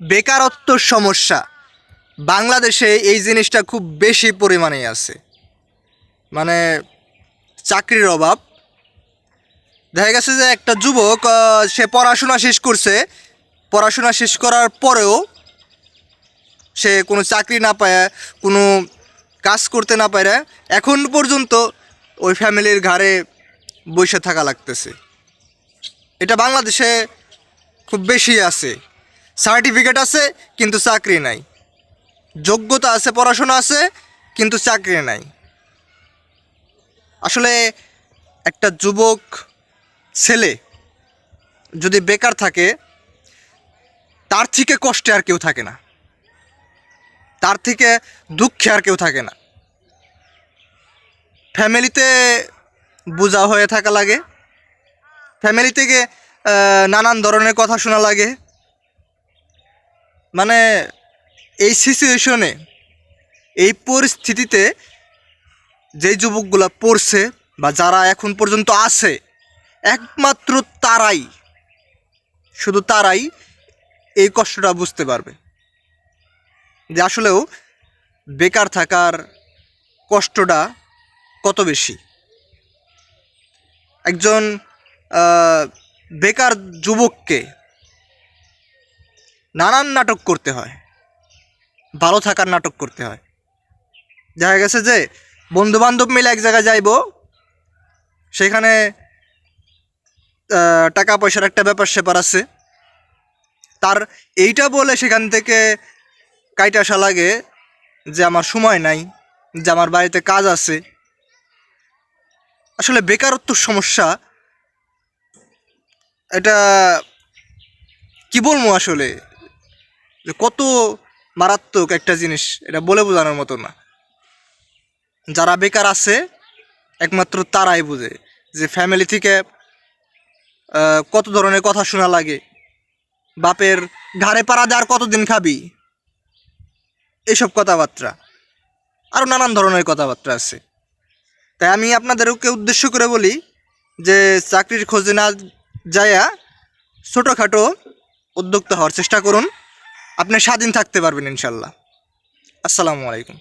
বেকারত্ব সমস্যা। বাংলাদেশে এই জিনিসটা খুব বেশি পরিমাণে আছে। মানে চাকরির অভাব। দেখা গেছে যে একটা যুবক সে পড়াশোনা শেষ করছে। পড়াশোনা শেষ করার পরেও সে কোনো চাকরি না পায়, কোনো কাজ করতে না পারে এখন পর্যন্ত ওই ফ্যামিলির ঘাড়ে বসে থাকা লাগতেছে। এটা বাংলাদেশে খুব বেশি আছে। সার্টিফিকেট আছে, কিন্তু চাকরি নাই। যোগ্যতা আছে, পড়াশোনা আছে, কিন্তু চাকরি নাই। আসলে একটা যুবক ছেলে যদি বেকার থাকে, তার থেকে কষ্টে আর কেউ থাকে না। তার থেকে দুঃখে আর কেউ থাকে না। ফ্যামিলিতে বোঝা হয়ে থাকা লাগে। ফ্যামিলি থেকে নানান ধরনের কথা শোনা লাগে। মানে এই সিচুয়েশনে এই পরিস্থিতিতে যেই যুবকগুলা পড়ছে বা যারা এখন পর্যন্ত আছে, একমাত্র তারাই, শুধু তারাই এই কষ্টটা বুঝতে পারবে। যে আসলেও বেকার থাকার কষ্টটা কত বেশি? একজন বেকার যুবককে নানান নাটক করতে হয়। ভালো থাকার নাটক করতে হয়। দেখা গেছে যে বন্ধু বান্ধব মিলে এক জায়গায় যাইব, সেখানে টাকা পয়সার একটা ব্যাপার সেপার আছে। তার এইটা বলে সেখান থেকে কাইটা আসা লাগে যে, আমার সময় নাই, যে, আমার বাড়িতে কাজ আছে। আসলে বেকারত্ব সমস্যা, এটা কি বলব আসলে? যে কত মারাত্মক একটা জিনিস, এটা বলে বোঝানোর মতো না। যারা বেকার আছে, একমাত্র তারাই বুঝে যে ফ্যামিলি থেকে কত ধরনের কথা শোনা লাগে। বাপের ঘাড়ে পাড়া দেওয়ার কতদিন খাবি? এইসব কথাবার্তা। আরও নানান ধরনের কথাবার্তা আছে। তাই আমি আপনাদেরকে উদ্দেশ্য করে বলি যে চাকরির খোঁজে না যায়া ছোটোখাটো উদ্যোক্তা হওয়ার চেষ্টা করুন। আপনি স্বাধীন থাকতে পারবেন ইনশাল্লাহ। আসসালামু আলাইকুম।